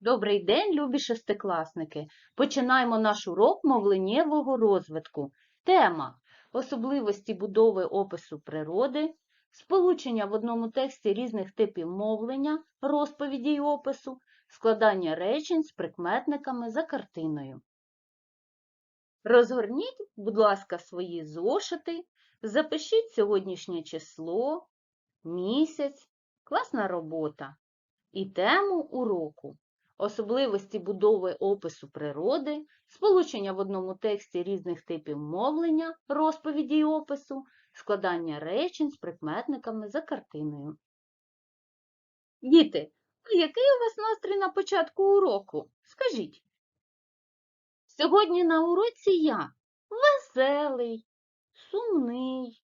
Добрий день, любі шестикласники! Починаємо наш урок мовленнєвого розвитку. Тема особливості будови опису природи, сполучення в одному тексті різних типів мовлення, розповіді й опису, складання речень з прикметниками за картиною. Розгорніть, будь ласка, свої зошити, запишіть сьогоднішнє число, місяць, класна робота і тему уроку. Особливості будови опису природи, сполучення в одному тексті різних типів мовлення, розповіді й опису, складання речень з прикметниками за картиною. Діти, а який у вас настрій на початку уроку? Скажіть. Сьогодні на уроці я веселий, сумний,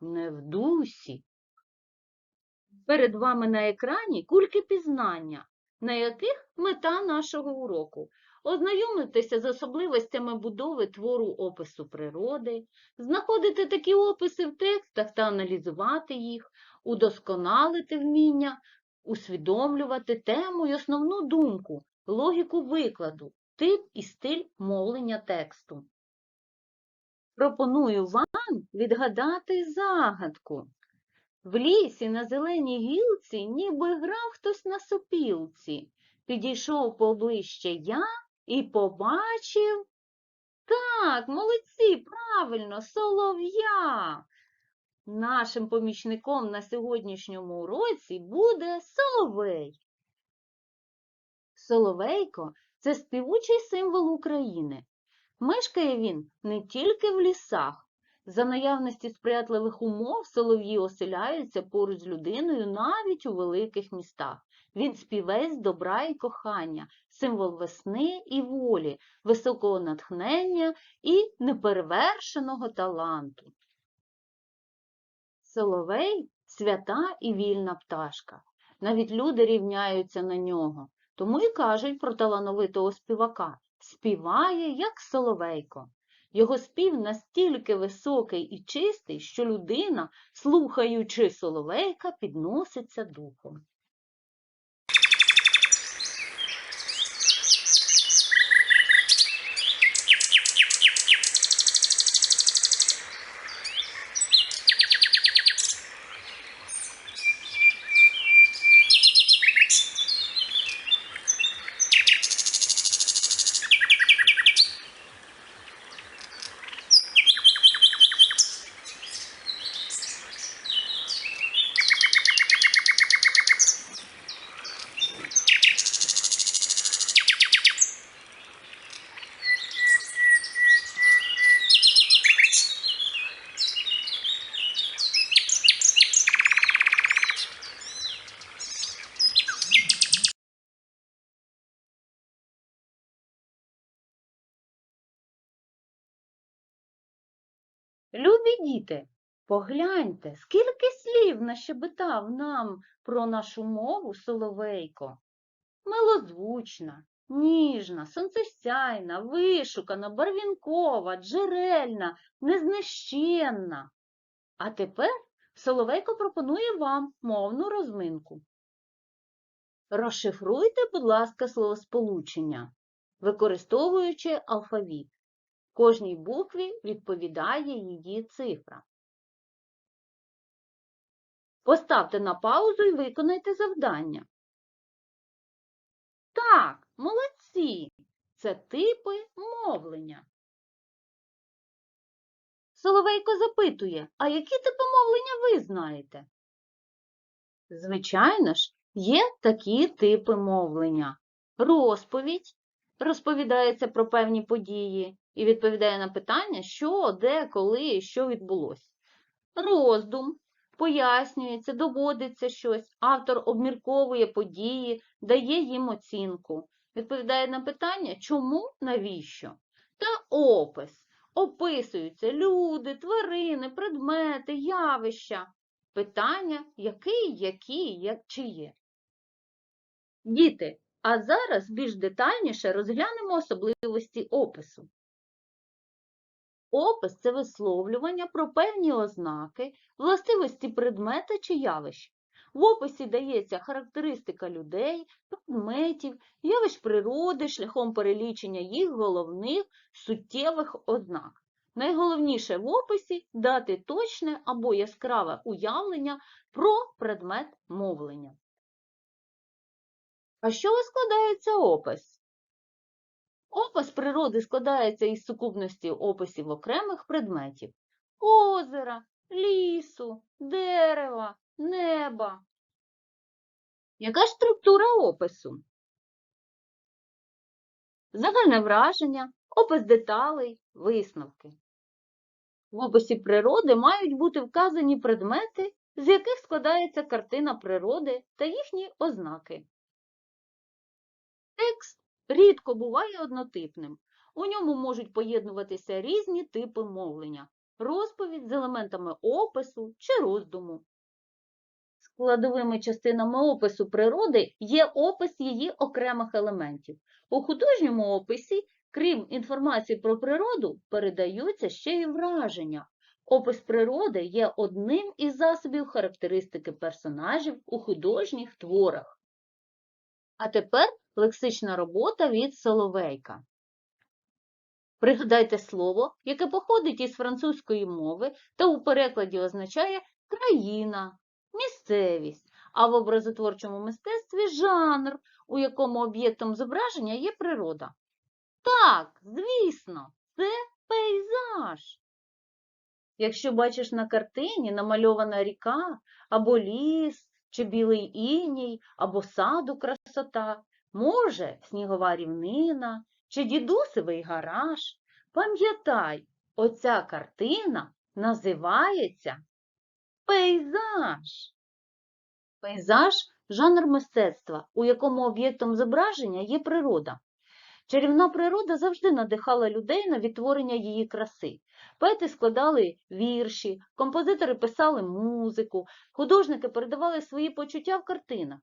не в дусі. Перед вами на екрані кульки пізнання, на яких мета нашого уроку ознайомитися з особливостями будови твору опису природи, знаходити такі описи в текстах та аналізувати їх, удосконалити вміння, усвідомлювати тему й основну думку, логіку викладу, тип і стиль мовлення тексту. Пропоную вам відгадати загадку. В лісі на зеленій гілці ніби грав хтось на сопілці. Підійшов поближче я і побачив. Так, молодці, правильно, солов'я. Нашим помічником на сьогоднішньому уроці буде соловей. Соловейко це співучий символ України. Мешкає він не тільки в лісах. За наявності сприятливих умов солов'ї оселяються поруч з людиною навіть у великих містах. Він співець добра і кохання, символ весни і волі, високого натхнення і неперевершеного таланту. Соловей свята і вільна пташка. Навіть люди рівняються на нього, тому і кажуть про талановитого співака. Співає, як соловейко. Його спів настільки високий і чистий, що людина, слухаючи соловейка, підноситься духом. Любі діти, погляньте, скільки слів нащебетав нам про нашу мову соловейко. Милозвучна, ніжна, сонцесяйна, вишукана, барвінкова, джерельна, незнищенна. А тепер Соловейко пропонує вам мовну розминку. Розшифруйте, будь ласка, словосполучення, використовуючи алфавіт. Кожній букві відповідає її цифра. Поставте на паузу і виконайте завдання. Так, молодці! Це типи мовлення. Соловейко запитує, а які типи мовлення ви знаєте? Звичайно ж, є такі типи мовлення. Розповідь розповідається про певні події і відповідає на питання, що, де, коли що відбулося. Роздум пояснюється, доводиться щось, автор обмірковує події, дає їм оцінку, відповідає на питання, чому, навіщо. Та опис. Описуються люди, тварини, предмети, явища. Питання, який, які, як, чи є. Діти, а зараз більш детальніше розглянемо особливості опису. Опис це висловлювання про певні ознаки, властивості предмета чи явища. В описі дається характеристика людей, предметів, явищ природи шляхом перелічення їх головних суттєвих ознак. Найголовніше в описі дати точне або яскраве уявлення про предмет мовлення. А чого складається опис? Опис природи складається із сукупності описів окремих предметів озера, лісу, дерева, неба. Яка ж структура опису? Загальне враження, опис деталей, висновки. В описі природи мають бути вказані предмети, з яких складається картина природи та їхні ознаки. Рідко буває однотипним. У ньому можуть поєднуватися різні типи мовлення, розповідь з елементами опису чи роздуму. Складовими частинами опису природи є опис її окремих елементів. У художньому описі, крім інформації про природу, передаються ще й враження. Опис природи є одним із засобів характеристики персонажів у художніх творах. А тепер лексична робота від Соловейка. Пригадайте слово, яке походить із французької мови та у перекладі означає країна, місцевість, а в образотворчому мистецтві жанр, у якому об'єктом зображення є природа. Так, звісно, це пейзаж. Якщо бачиш на картині намальована ріка, або ліс, чи білий іній, або саду красота, може, снігова рівнина, чи дідусевий гараж, пам'ятай, оця картина називається пейзаж. Пейзаж – жанр мистецтва, у якому об'єктом зображення є природа. Чарівна природа завжди надихала людей на відтворення її краси. Поети складали вірші, композитори писали музику, художники передавали свої почуття в картинах.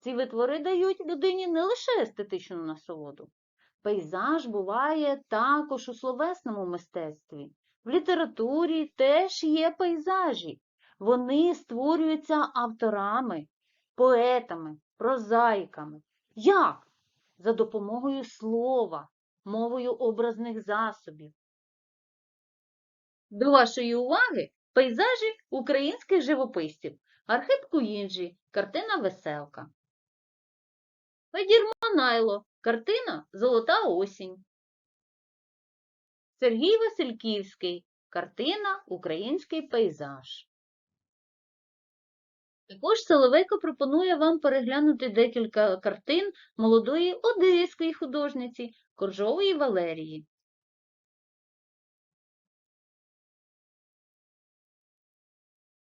Ці витвори дають людині не лише естетичну насолоду. Пейзаж буває також у словесному мистецтві. В літературі теж є пейзажі. Вони створюються авторами, поетами, прозаїками. Як? За допомогою слова, мовою образних засобів. До вашої уваги пейзажі українських живописців. Архип Куїнджі, картина Веселка. Федір Манайло, картина Золота осінь. Сергій Васильківський, картина Український пейзаж. Також Соловейко пропонує вам переглянути декілька картин молодої одеської художниці Коржової Валерії.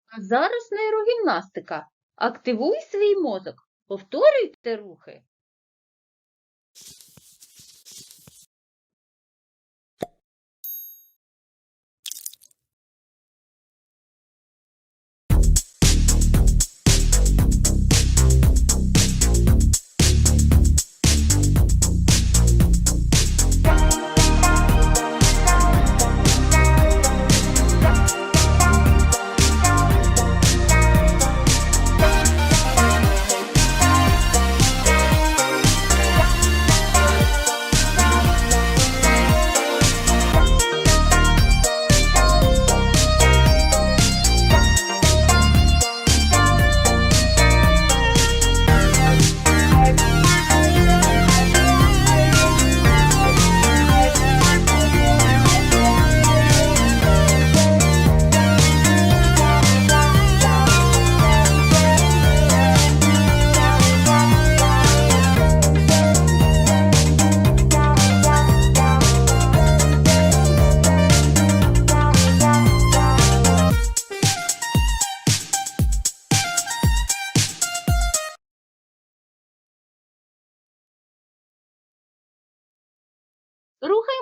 А зараз нейрогімнастика. Активуй свій мозок. Повторюйте рухи.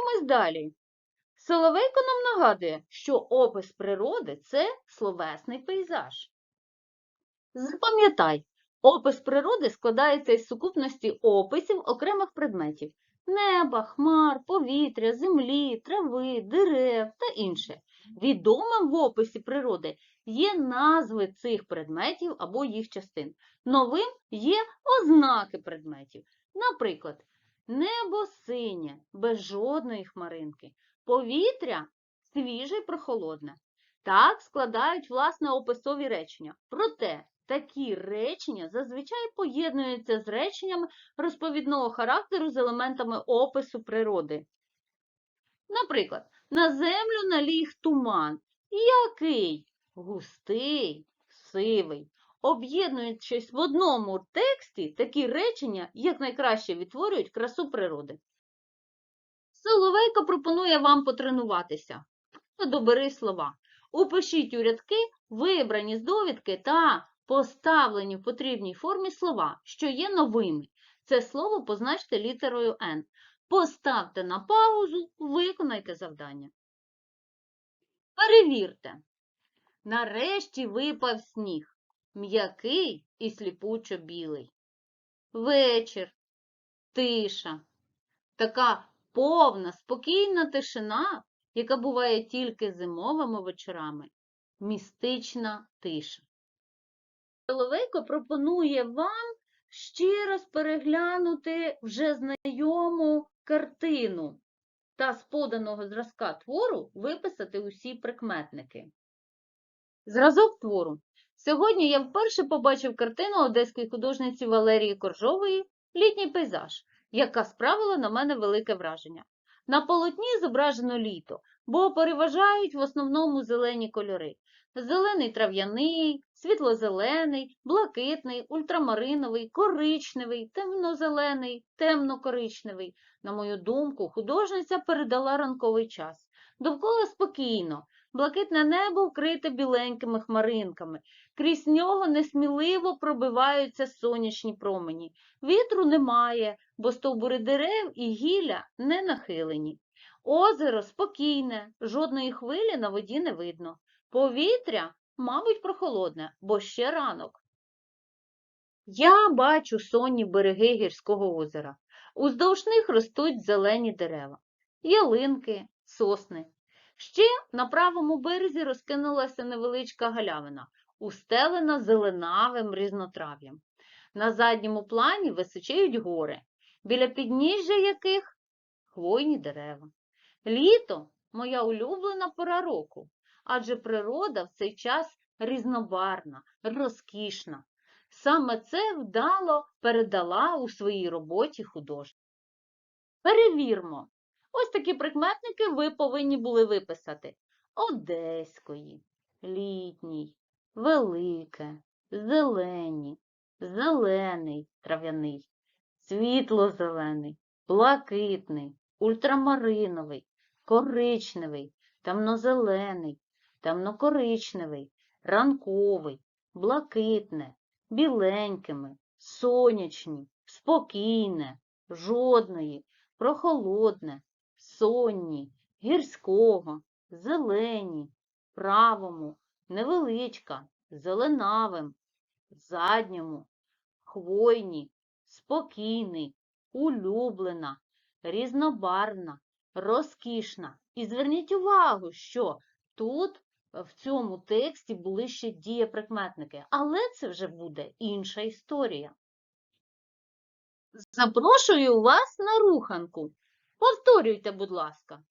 Рухаємось далі. Соловейко нам нагадує, що опис природи це словесний пейзаж. Запам'ятай, опис природи складається із сукупності описів окремих предметів неба, хмар, повітря, землі, трави, дерев та інше. Відомим в описі природи є назви цих предметів або їх частин. Новим є ознаки предметів. Наприклад, небо синє, без жодної хмаринки, повітря свіже й прохолодне. Так складають власне описові речення. Проте такі речення зазвичай поєднуються з реченнями розповідного характеру з елементами опису природи. Наприклад, на землю наліг туман. Який? Густий, сивий. Об'єднуючись в одному тексті, такі речення якнайкраще відтворюють красу природи. Соловейко пропонує вам потренуватися. Добери слова. Упишіть у рядки вибрані з довідки та поставлені в потрібній формі слова, що є новими. Це слово позначте літерою N. Поставте на паузу, виконайте завдання. Перевірте. Нарешті випав сніг. М'який і сліпучо білий. Вечір, тиша. Така повна, спокійна тишина, яка буває тільки зимовими вечорами. Містична тиша. Соловейко пропонує вам ще раз переглянути вже знайому картину та з поданого зразка твору виписати усі прикметники. Зразок твору. Сьогодні я вперше побачив картину одеської художниці Валерії Коржової Літній пейзаж, яка справила на мене велике враження. На полотні зображено літо, бо переважають в основному зелені кольори. Зелений трав'яний, світло-зелений, блакитний, ультрамариновий, коричневий, темно-зелений, темно-коричневий. На мою думку, художниця передала ранковий час. Довкола спокійно, блакитне небо вкрите біленькими хмаринками. Крізь нього несміливо пробиваються сонячні промені. Вітру немає, бо стовбури дерев і гілля не нахилені. Озеро спокійне, жодної хвилі на воді не видно. Повітря, мабуть, прохолодне, бо ще ранок. Я бачу сонні береги гірського озера. Уздовж них ростуть зелені дерева, ялинки, сосни. Ще на правому березі розкинулася невеличка галявина, устелена зеленавим різнотрав'ям. На задньому плані височіють гори, біля підніжжя яких хвойні дерева. Літо моя улюблена пора року, адже природа в цей час різнобарна, розкішна. Саме це вдало передала у своїй роботі художник. Перевірмо. Ось такі прикметники ви повинні були виписати. Одеської, літній, велике, зелені, зелений трав'яний, світло-зелений, блакитний, ультрамариновий, коричневий, темнозелений, темнокоричневий, ранковий, блакитне, біленькими, сонячні, спокійне, жодної, прохолодне, сонні, гірського, зелені, правому, невеличка, зеленавим, задньому, хвойні, спокійний, улюблена, різнобарвна, розкішна. І зверніть увагу, що тут в цьому тексті були ще дієприкметники, але це вже буде інша історія. Запрошую вас на руханку. Повторюйте, будь ласка.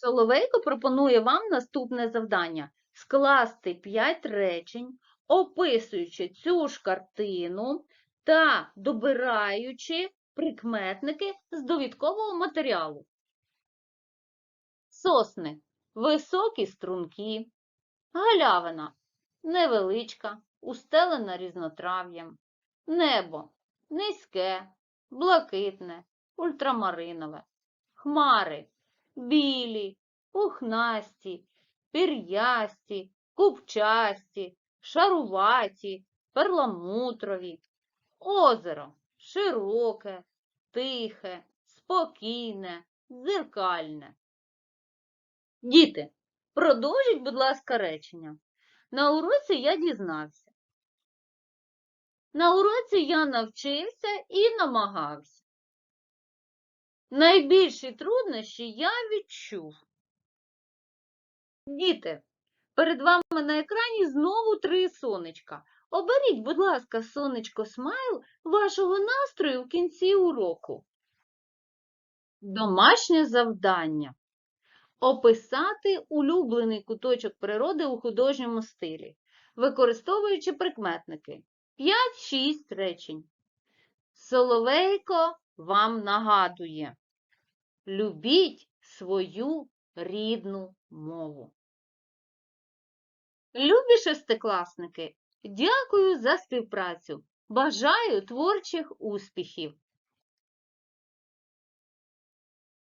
Соловейко пропонує вам наступне завдання. Скласти 5 речень, описуючи цю ж картину та добираючи прикметники з довідкового матеріалу. Сосни. Високі струнки, галявина. Невеличка, устелена різнотрав'ям, небо. Низьке, блакитне, ультрамаринове, хмари білі, пухнасті, пір'ясті, купчасті, шаруваті, перламутрові, озеро широке, тихе, спокійне, дзеркальне. Діти, продовжіть, будь ласка, речення. На уроці я дізнався. На уроці я навчився і намагався. Найбільші труднощі я відчув. Діти, перед вами на екрані знову три сонечка. Оберіть, будь ласка, сонечко смайл вашого настрою в кінці уроку. Домашнє завдання. Описати улюблений куточок природи у художньому стилі, використовуючи прикметники. 5-6 речень. Соловейко вам нагадує. Любіть свою рідну мову. Любі шестикласники, дякую за співпрацю. Бажаю творчих успіхів!